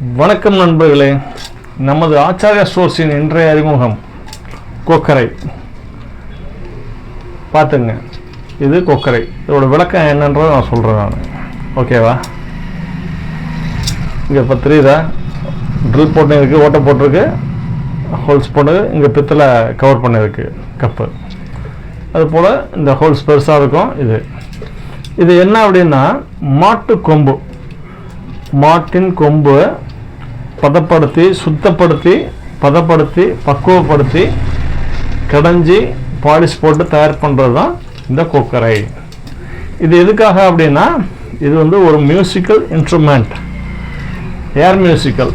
வணக்கம் நண்பர்களே. நமது ஆச்சாரிய ஸ்டோர்ஸின் இன்றைய அறிமுகம் கொக்கரை. பார்த்துங்க. இது கொக்கரை. இதோட விளக்கம் என்னன்றதை நான் சொல்கிறேன் நான். ஓகேவா இங்கே இப்போ தெரியுதா? ட்ரில் போட்டு இருக்குது ஓட்டை போட்டிருக்கு. ஹோல்ஸ் போட்டு இங்கே பித்தளை கவர் பண்ணியிருக்கு கப்பு. அதுபோல் இந்த ஹோல்ஸ் பெருசாக இருக்கும். இது. இது என்ன அப்படின்னா மாட்டு கொம்பு. மாட்டின் கொம்பு பதப்படுத்தி சுத்தப்படுத்தி பதப்படுத்தி பக்குவப்படுத்தி கடைஞ்சி பாலிஷ் போட்டு தயார் பண்ணுறது தான் இந்த கொக்கரை. இது எதுக்காக அப்படின்னா இது வந்து ஒரு மியூசிக்கல் இன்ஸ்ட்ருமெண்ட் ஏர் மியூசிக்கல்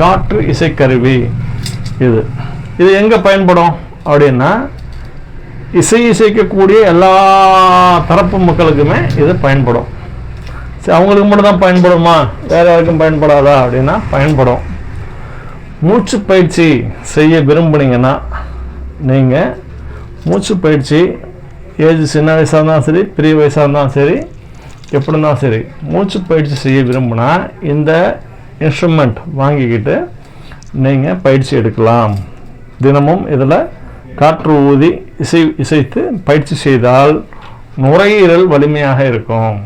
காற்று இசைக்கருவி இது. இது எங்கே பயன்படும் அப்படின்னா இசை இசைக்கக்கூடிய எல்லா தரப்பு மக்களுக்குமே இது பயன்படும். சரி அவங்களுக்கு மட்டும் தான் பயன்படுமா? வேற யாருக்கும் பயன்படாதா அப்படின்னா பயன்படும். மூச்சு பயிற்சி செய்ய விரும்புனீங்கன்னா நீங்கள் மூச்சு பயிற்சி ஏஜ் சின்ன வயசாக இருந்தாலும் சரி பெரிய வயசாக இருந்தாலும் சரி எப்படி இருந்தாலும் சரி மூச்சு பயிற்சி செய்ய விரும்புனா இந்த இன்ஸ்ட்ருமெண்ட் வாங்கிக்கிட்டு நீங்கள் பயிற்சி எடுக்கலாம். தினமும் இதில் காற்று ஊதி இசை இசைத்து பயிற்சி செய்தால் நுரையீரல் வலிமையாக இருக்கும்.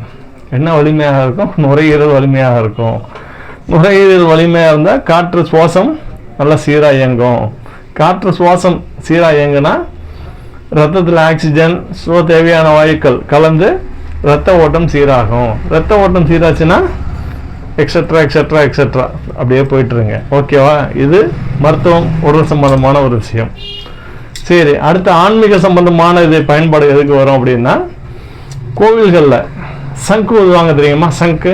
என்ன வலிமையாக இருக்கும்? நுரையீரல் வலிமையாக இருக்கும். நுரையீரல் வலிமையாக இருந்தால் காற்று சுவாசம் நல்லா சீராக இயங்கும். காற்று சுவாசம் சீராக இயங்குனா ரத்தத்தில் ஆக்சிஜன் ஸோ தேவையான வாயுக்கள் கலந்து ரத்த ஓட்டம் சீராகும். ரத்த ஓட்டம் சீராச்சுன்னா எக்ஸட்ரா எக்ஸட்ரா எக்ஸட்ரா அப்படியே போயிட்டுருங்க. ஓகேவா இது மருத்துவம் உடல் சம்பந்தமான ஒரு விஷயம். சரி அடுத்து ஆன்மீக சம்பந்தமான இது பயன்பாடு எதுக்கு வரும் அப்படின்னா கோவில்களில் சங்கு ஊதுவாங்க தெரியுமா? சங்கு.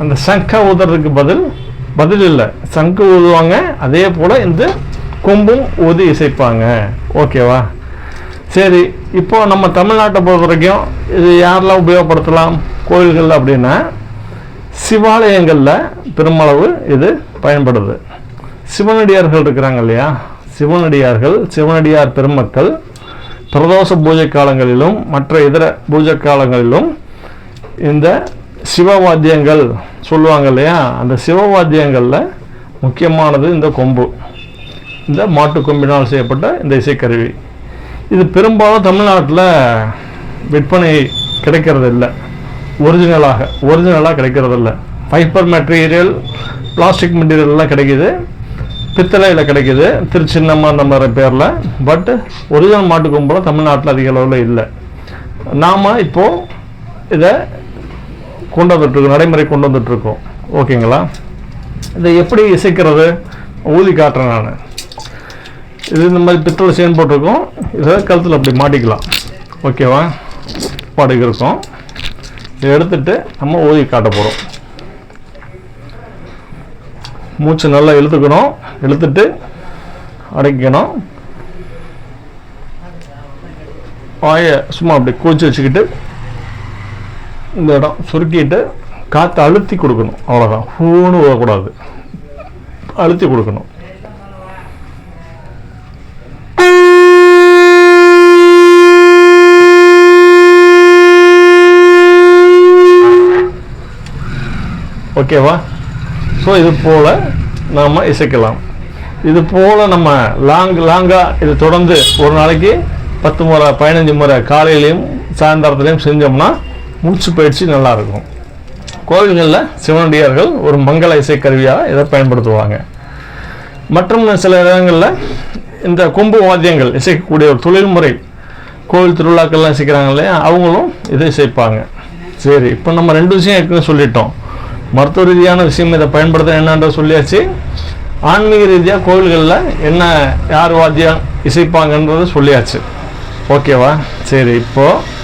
அந்த சங்கை ஊதுறதுக்கு பதில் பதில் இல்லை. சங்கு ஊதுவாங்க அதே போல் இந்த கொம்பும் ஊதி இசைப்பாங்க. ஓகேவா சரி இப்போ நம்ம தமிழ்நாட்டை பொறுத்த வரைக்கும் இது யாரெல்லாம் உபயோகப்படுத்தலாம்? கோயில்கள் அப்படின்னா சிவாலயங்களில் பெருமளவு இது பயன்படுது. சிவனடியார்கள் இருக்கிறாங்க இல்லையா? சிவனடியார்கள் சிவனடியார் பெருமக்கள் பிரதோஷ பூஜை காலங்களிலும் மற்ற இதர பூஜை காலங்களிலும் இந்த சிவவாத்தியங்கள் சொல்லுவாங்க இல்லையா? அந்த சிவவாத்தியங்களில் முக்கியமானது இந்த கொம்பு. இந்த மாட்டு கொம்பினால் செய்யப்பட்ட இந்த இசைக்கருவி. இது பெரும்பாலும் தமிழ்நாட்டில் விற்பனை கிடைக்கிறது இல்லை ஒரிஜினலாக ஒரிஜினலாக கிடைக்கிறது இல்லை ஃபைபர் மெட்டீரியல் பிளாஸ்டிக் மெட்டீரியல்லாம் கிடைக்குது. பித்தளையில் கிடைக்குது. திருச்சின்னம்மா அந்த மாதிரி பேரில். பட் ஒரிஜினல் மாட்டு கொம்புலாம் தமிழ்நாட்டில் அதிக அளவில் இல்லை. நாம் இப்போது இதை கொண்டு வந்துட்டுருக்கோம் நடைமுறை கொண்டு வந்துட்டுருக்கோம் ஓகேங்களா? இதை எப்படி இசைக்கிறது? ஊதி காட்டுறேன் நான். இது இந்த மாதிரி பித்தளை செயின் போட்டிருக்கோம். இதை கழுத்தில் அப்படி மாட்டிக்கலாம். ஓகேவா? பாடுக்கு இருக்கும். இதை எடுத்துட்டு நம்ம ஊதி காட்ட போகிறோம் மூச்சு நல்லா இழுத்துக்கணும். இழுத்துட்டு அடைக்கணும். வாயை சும்மா அப்படி கூச்சி வச்சுக்கிட்டு இந்த இடம் சுருக்கிட்டு காற்று அழுத்தி கொடுக்கணும். அவ்வளோதான் ஹூன்னு விடக்கூடாது அழுத்தி கொடுக்கணும். ஓகேவா? ஸோ இது போல் நாம் இசைக்கலாம். இது போல் நம்ம லாங் லாங்காக இது தொடர்ந்து ஒரு நாளைக்கு பத்து முறை பதினஞ்சு முறை காலையிலையும் சாயந்தரத்துலையும் செஞ்சோம்னா மூச்சு பயிற்சி நல்லாயிருக்கும். கோவில்களில் சிவனடியார்கள் ஒரு மங்கள இசைக்கருவியாக இதை பயன்படுத்துவாங்க. மற்றும் சில இடங்களில் இந்த கொம்பு வாத்தியங்கள் இசைக்கக்கூடிய ஒரு தொழில்முறை கோவில் திருவிழாக்கள்லாம் இசைக்கிறாங்க இல்லையா? அவங்களும் இதை இசைப்பாங்க. சரி இப்போ நம்ம ரெண்டு விஷயம் இருக்குன்னு சொல்லிட்டோம். மருத்துவ ரீதியான விஷயம் இதை பயன்படுத்த என்னன்ற சொல்லியாச்சு. ஆன்மீக ரீதியாக கோவில்களில் என்ன யார் வாத்தியம் இசைப்பாங்கன்றது சொல்லியாச்சு. ஓகேவா? சரி இப்போது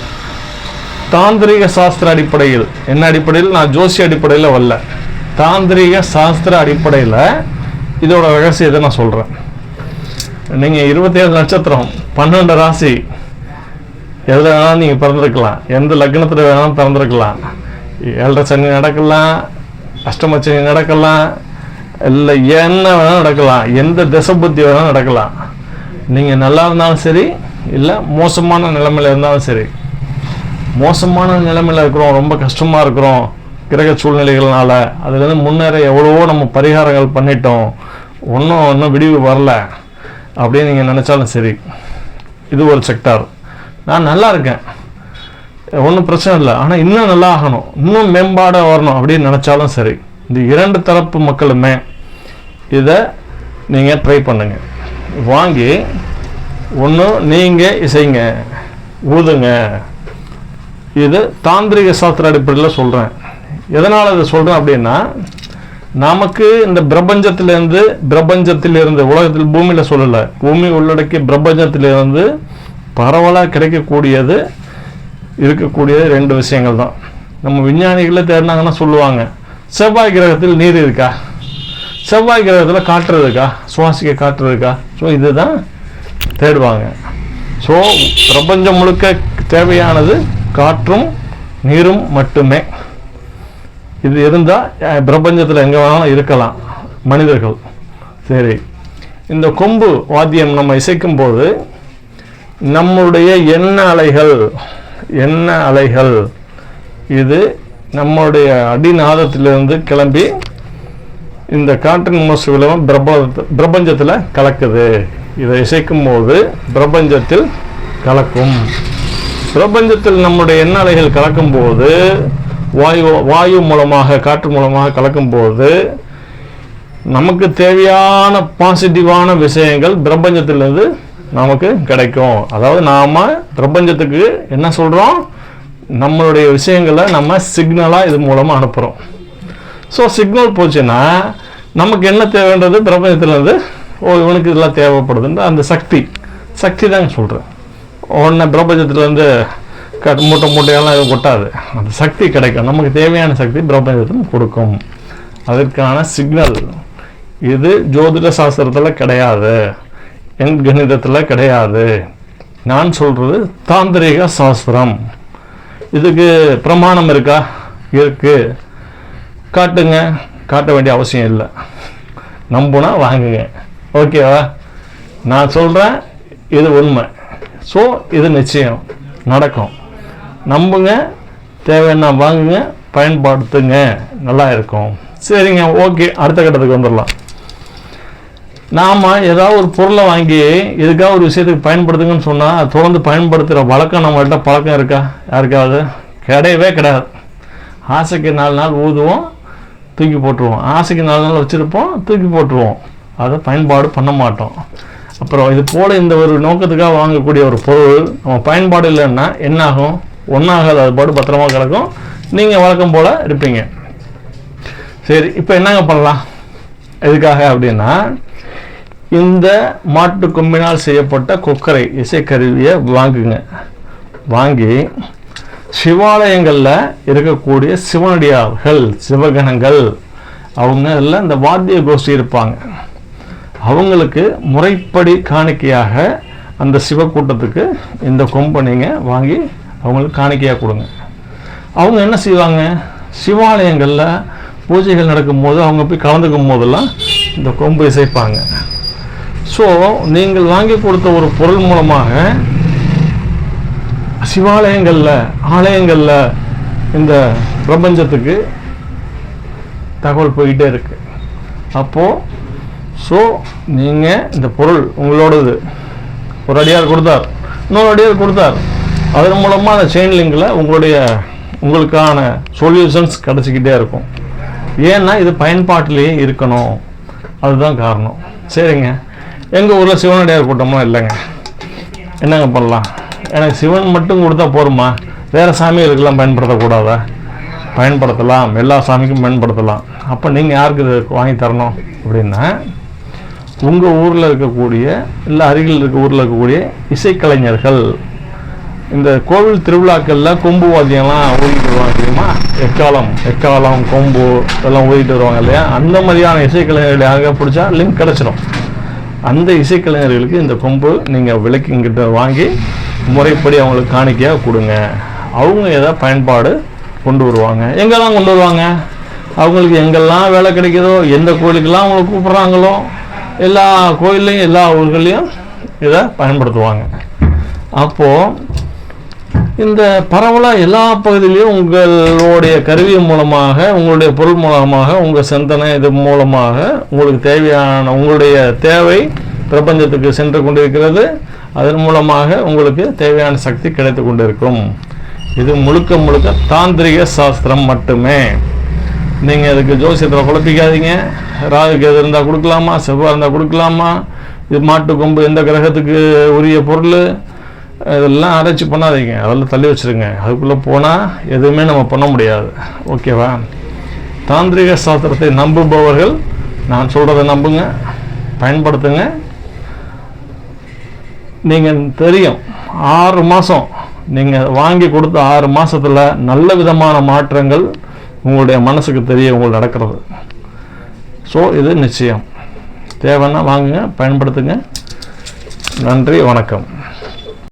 தாந்திரிக சாஸ்திர அடிப்படையில். என்ன அடிப்படையில்? நான் ஜோசி அடிப்படையில் வரல. தாந்திரிக சாஸ்திர அடிப்படையில் இதோட ரகசியத்தை நான் சொல்கிறேன் நீங்கள் இருபத்தேழு நட்சத்திரம் பன்னெண்டு ராசி. எதில் வேணாலும் நீங்கள் பிறந்திருக்கலாம். எந்த லக்னத்தில் வேணாலும் பிறந்திருக்கலாம். ஏழரை சனி நடக்கலாம் அஷ்டம சனி நடக்கலாம் இல்லை என்ன வேணாலும் நடக்கலாம். எந்த திசை புத்தி வேணாலும் நடக்கலாம். நீங்கள் நல்லா இருந்தாலும் சரி இல்லை மோசமான நிலைமையில் இருந்தாலும் சரி. மோசமான நிலைமையில் இருக்கிறோம் ரொம்ப கஷ்டமாக இருக்கிறோம் கிரக சூழ்நிலைகள்னால. அதுலேருந்து முன்னேற எவ்வளவோ நம்ம பரிகாரங்கள் பண்ணிட்டோம். ஒன்றும் ஒன்றும் விடிவு வரல. அப்படின்னு நீங்கள் நினச்சாலும் சரி. இது ஒரு செக்டார். நான் நல்லா இருக்கேன். ஒன்றும் பிரச்சனை இல்லை. ஆனால் இன்னும் நல்லா ஆகணும். இன்னும் மேம்பாடாக வரணும் அப்படின்னு நினச்சாலும் சரி. இந்த இரண்டு தரப்பு மக்களுமே இதை நீங்கள் ட்ரை பண்ணுங்க. வாங்கி ஒன்று நீங்கள் இசைங்க. ஊதுங்க. இது தாந்திரிக சாஸ்திர அடிப்படையில் சொல்கிறேன் எதனால் இதை சொல்கிறேன் அப்படின்னா நமக்கு இந்த பிரபஞ்சத்திலிருந்து பிரபஞ்சத்திலிருந்து உலகத்தில் பூமியில் சொல்லலை பூமி உள்ளடக்கி பிரபஞ்சத்திலிருந்து பரவலாக கிடைக்கக்கூடியது இருக்கக்கூடியது ரெண்டு விஷயங்கள் தான். நம்ம விஞ்ஞானிகளை தேடினாங்கன்னா சொல்லுவாங்க செவ்வாய் கிரகத்தில் நீர் இருக்கா? செவ்வாய் கிரகத்தில் காற்று இருக்கா? சுவாசிக்க காற்று இருக்கா? ஸோ இதுதான் தேடுவாங்க. ஸோ பிரபஞ்சம் முழுக்க தேவையானது காற்றும் நீரும் மட்டுமே. இது இருந்தால் பிரபஞ்சத்தில் எங்கே வேணாலும் இருக்கலாம் மனிதர்கள். சரி. இந்த கொம்பு வாத்தியம் நம்ம இசைக்கும் போது நம்முடைய எண்ண அலைகள் எண்ண அலைகள் இது நம்முடைய அடிநாதத்திலிருந்து கிளம்பி இந்த காற்றின் மூசு பிரபல பிரப பிரபஞ்சத்தில் கலக்குது. இதை இசைக்கும் போது பிரபஞ்சத்தில் கலக்கும். பிரபஞ்சத்தில் நம்முடைய எண்ண அலைகள் கலக்கும் போது வாயு வாயு மூலமாக காற்று மூலமாக கலக்கும் போது நமக்கு தேவையான பாசிட்டிவான விஷயங்கள் பிரபஞ்சத்திலிருந்து நமக்கு கிடைக்கும். அதாவது நாம் பிரபஞ்சத்துக்கு என்ன சொல்கிறோம் நம்மளுடைய விஷயங்களை நம்ம சிக்னலாக இது மூலமாக அனுப்புகிறோம் ஸோ சிக்னல் போச்சுன்னா நமக்கு என்ன தேவைன்றது பிரபஞ்சத்துலேருந்து ஓ இவனுக்கு இதெல்லாம் தேவைப்படுதுன்ற அந்த சக்தி. சக்தி தாங்க சொல்கிறேன் உடனே பிரபஞ்சத்துலேருந்து கட் மூட்டை மூட்டையெல்லாம் எதுவும் கொட்டாது. அந்த சக்தி கிடைக்கும். நமக்கு தேவையான சக்தி பிரபஞ்சத்தில் கொடுக்கும். அதற்கான சிக்னல் இது ஜோதிட சாஸ்திரத்தில் கிடையாது. என் கணிதத்தில் கிடையாது. நான் சொல்கிறது தாந்திரிக சாஸ்திரம். இதுக்கு பிரமாணம் இருக்கா? இருக்கு. காட்டுங்க. காட்ட வேண்டிய அவசியம் இல்லை. நம்புனா வாங்குங்க. ஓகேவா? நான் சொல்கிறேன் இது உண்மை. ஸோ இது நிச்சயம். நடக்கும். நம்புங்க. தேவைன்னா வாங்குங்க. பயன்படுத்துங்க. நல்லா இருக்கும். சரிங்க. ஓகே. அடுத்த கட்டத்துக்கு வந்துடலாம். நாம் ஏதாவது ஒரு பொருளை வாங்கி எதுக்காக ஒரு விஷயத்துக்கு பயன்படுத்துங்கன்னு சொன்னால் அது தொடர்ந்து பயன்படுத்துகிற வழக்கம் நம்மள்கிட்ட பழக்கம் இருக்கா? யாருக்காவது? கிடையவே கிடையாது. ஆசைக்கு நாலு நாள் ஊதுவோம் தூக்கி போட்டுருவோம். ஆசைக்கு நாலு நாள் வச்சுருப்போம் தூக்கி போட்டுருவோம். அதை பயன்பாடு பண்ண மாட்டோம். அப்புறம் இது போல இந்த ஒரு நோக்கத்துக்காக வாங்கக்கூடிய ஒரு பொருள் நம்ம பயன்பாடு இல்லைன்னா என்ன ஆகும் ஒன்றாகாது அது பாடு பத்திரமா கிடக்கும். நீங்கள் வழக்கம் போல் இருப்பீங்க. சரி இப்போ என்னங்க பண்ணலாம்? எதுக்காக அப்படின்னா இந்த மாட்டு கொம்பினால் செய்யப்பட்ட கொக்கரை இசைக்கருவியை வாங்குங்க. வாங்கி சிவாலயங்களில் இருக்கக்கூடிய சிவனடியார்கள் சிவகணங்கள் அவங்க இதில் இந்த வாத்திய கோஷ்டி இருப்பாங்க. அவங்களுக்கு முறைப்படி காணிக்கையாக அந்த சிவக்கூட்டத்துக்கு இந்த கொம்பை நீங்கள் வாங்கி அவங்களுக்கு காணிக்கையாக கொடுங்க. அவங்க என்ன செய்வாங்க? சிவாலயங்களில் பூஜைகள் நடக்கும்போது அவங்க போய் கலந்துக்கும் போதெல்லாம் இந்த கொம்பு இசைப்பாங்க. ஸோ நீங்கள் வாங்கி கொடுத்த ஒரு பொருள் மூலமாக சிவாலயங்களில் ஆலயங்களில் இந்த பிரபஞ்சத்துக்கு தகவல் போயிட்டே இருக்குது அப்போது ஸோ நீங்கள் இந்த பொருள் உங்களோடது. ஒரு அடியார் கொடுத்தார். இன்னொரு அடியார் கொடுத்தார். அதன் மூலமாக அந்த செயின் லிங்கில் உங்களுடைய உங்களுக்கான சொல்யூஷன்ஸ் கிடச்சிக்கிட்டே இருக்கும். ஏன்னா இது பயன்பாட்டிலேயே இருக்கணும். அதுதான் காரணம். சரிங்க. எங்கள் ஊரில் சிவனடியார் கூட்டம்லாம் இல்லைங்க. என்னங்க பண்ணலாம்? எனக்கு சிவன் மட்டும் கொடுத்தா போருமா? வேறு சாமிகளுக்கெல்லாம் பயன்படுத்தக்கூடாதா? பயன்படுத்தலாம். எல்லா சாமிக்கும் பயன்படுத்தலாம். அப்போ நீங்கள் யாருக்கு இது வாங்கி தரணும்? அப்படின்னா உங்கள் ஊரில் இருக்கக்கூடிய இல்லை அருகில் இருக்க ஊரில் இருக்கக்கூடிய இசைக்கலைஞர்கள். இந்த கோவில் திருவிழாக்களில் கொம்பு வாத்தியம்லாம் ஓடிட்டு வருவாங்க தெரியுமா? எக்காலம் எக்காலம் கொம்பு இதெல்லாம் ஓடிட்டு வருவாங்க இல்லையா? அந்த மாதிரியான இசைக்கலைஞர்கள் யாருக்கா பிடிச்சா லிங்க் கிடச்சிடும் அந்த இசைக்கலைஞர்களுக்கு இந்த கொம்பு நீங்கள் விளக்கிங்கிட்ட வாங்கி முறைப்படி அவங்களுக்கு காணிக்கையாக கொடுங்க. அவங்க ஏதோ பயன்பாடு கொண்டு வருவாங்க. எங்கெல்லாம் கொண்டு வருவாங்க? அவங்களுக்கு எங்கெல்லாம் வேலை கிடைக்குதோ எந்த கோயிலுக்கெல்லாம் அவங்களை கூப்பிட்றாங்களோ எல்லா கோயில்லையும் எல்லா ஊர்கள்லையும் இதை பயன்படுத்துவாங்க. அப்போது இந்த பரவலாக எல்லா பகுதியிலையும் உங்களுடைய கருவி மூலமாக உங்களுடைய பொருள் மூலமாக உங்கள் சிந்தனை இது மூலமாக உங்களுக்கு தேவையான உங்களுடைய தேவை பிரபஞ்சத்துக்கு சென்று கொண்டிருக்கிறது. அதன் மூலமாக உங்களுக்கு தேவையான சக்தி கிடைத்து கொண்டிருக்கும். இது முழுக்க முழுக்க தாந்திரிக சாஸ்திரம் மட்டுமே. நீங்கள் அதுக்கு ஜோசியத்தில் குழப்பிக்காதீங்க. ராகுக்கு எது இருந்தால் கொடுக்கலாமா? செவ்வாய் இருந்தால் கொடுக்கலாமா? இது மாட்டு கொம்பு எந்த கிரகத்துக்கு உரிய பொருள்? இதெல்லாம் ஆராய்ச்சி பண்ணாதீங்க. அதெல்லாம் தள்ளி வச்சிருங்க. அதுக்குள்ளே போனால் எதுவுமே நம்ம பண்ண முடியாது. ஓகேவா தாந்திரிக சாஸ்திரத்தை நம்புபவர்கள் நான் சொல்கிறத நம்புங்க. பயன்படுத்துங்க. நீங்கள் தெரியும். ஆறு மாதம் நீங்கள் வாங்கி கொடுத்த ஆறு மாதத்தில் நல்ல விதமான மாற்றங்கள் உங்களுடைய மனசுக்கு தெரிய உங்களுக்கு நடக்கிறது. ஸோ இது நிச்சயம். தேவைன்னா வாங்குங்க பயன்படுத்துங்க. நன்றி வணக்கம்.